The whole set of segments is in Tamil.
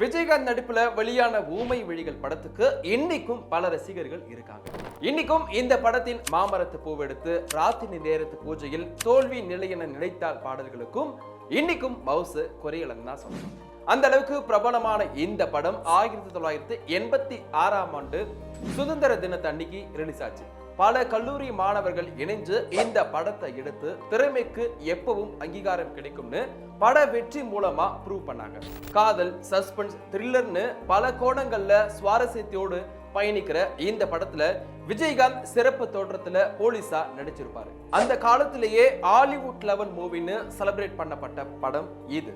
விஜயகாந்த் நடிப்புல வெளியான ஊமை விழிகள் படத்துக்கு இன்னைக்கும் பல ரசிகர்கள் இருக்காங்க. இன்னைக்கும் இந்த படத்தின் மாமரத்து பூவெடுத்து ராத்திரி நேரத்து பூஜையில் தோல்வி நிலை என நினைத்தால் பாடல்களுக்கும் இன்னைக்கும் மவுசு குறையலன்னு தான் சொல்லணும். அந்த அளவுக்கு பிரபலமான இந்த படம் ஆயிரத்தி தொள்ளாயிரத்தி எண்பத்தி ஆறாம் ஆண்டு சுதந்திர தினத்தன்னைக்கு ரிலீஸ் ஆச்சு. பல கல்லூரி மாணவர்கள் இணைஞ்சு இந்த படத்தை எடுத்து திறமைக்கு எப்பவும் அங்கீகாரம் கிடைக்கும்னு பட வெற்றி மூலமா ப்ரூவ் பண்ணாங்க. காதல் சஸ்பென்ஸ் த்ரில்லர்னு பல கோணங்கள்ல சுவாரஸ்யத்தோடு பயணிக்கிற இந்த படத்துல விஜயகாந்த் சிறப்பு தோற்றத்துல போலீஸா நடிச்சிருப்பாரு. அந்த காலத்திலேயே ஹாலிவுட் லெவல் மூவின்னு செலிப்ரேட் பண்ணப்பட்ட படம் இது.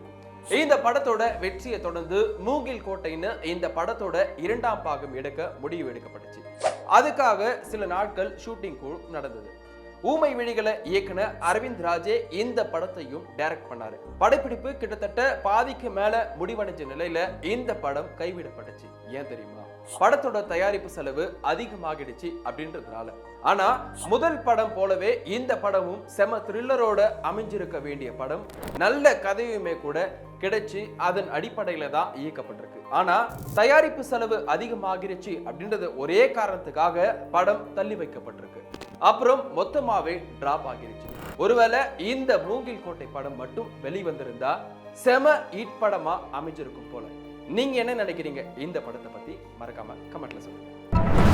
இந்த படத்தோட வெற்றியை தொடர்ந்து மூங்கில் கோட்டைன்னு இந்த படத்தோட இரண்டாம் பாகம் எடுக்க முடிவு எடுக்கப்பட்டுச்சு. அதுக்காக சில நாட்கள் ஷூட்டிங் கூட நடந்தது. ஊமை விழிகளை இயக்குன அரவிந்த் ராஜே இந்த படத்தையும் டைரக்ட் பண்ணாரு. படப்பிடிப்பு கிட்டத்தட்ட பாதிக்கு மேல முடிவடைஞ்ச நிலையில இந்த படம் கைவிடப்பட்டுச்சு. ஏன் தெரியுமா? படத்தோட தயாரிப்பு செலவு அதிகமாகிடுச்சு அப்படின்றதுனால. ஆனா முதல் படம் போலவே இந்த படமும் செம த்ரில்லரோட அமைஞ்சிருக்க வேண்டிய படம். நல்ல கதையுமே கூட கிடைச்சு அதன் அடிப்படையில தான் இயக்கப்பட்டிருக்கு. ஆனா தயாரிப்பு செலவு அதிகமாகிருச்சு அப்படின்றது ஒரே காரணத்துக்காக படம் தள்ளி வைக்கப்பட்டிருக்கு. அப்புறம் மொத்தமாவே டிராப் ஆகிருச்சு ஒருவேளை இந்த மூங்கில் கோட்டை படம் மட்டும் வெளிவந்திருந்தா செம ஈட் படமா அமைஞ்சிருக்கும் போல. நீங்க என்ன நினைக்கிறீங்க? இந்த படத்தை பத்தி மறக்காம கமெண்ட்ல சொல்லுங்க.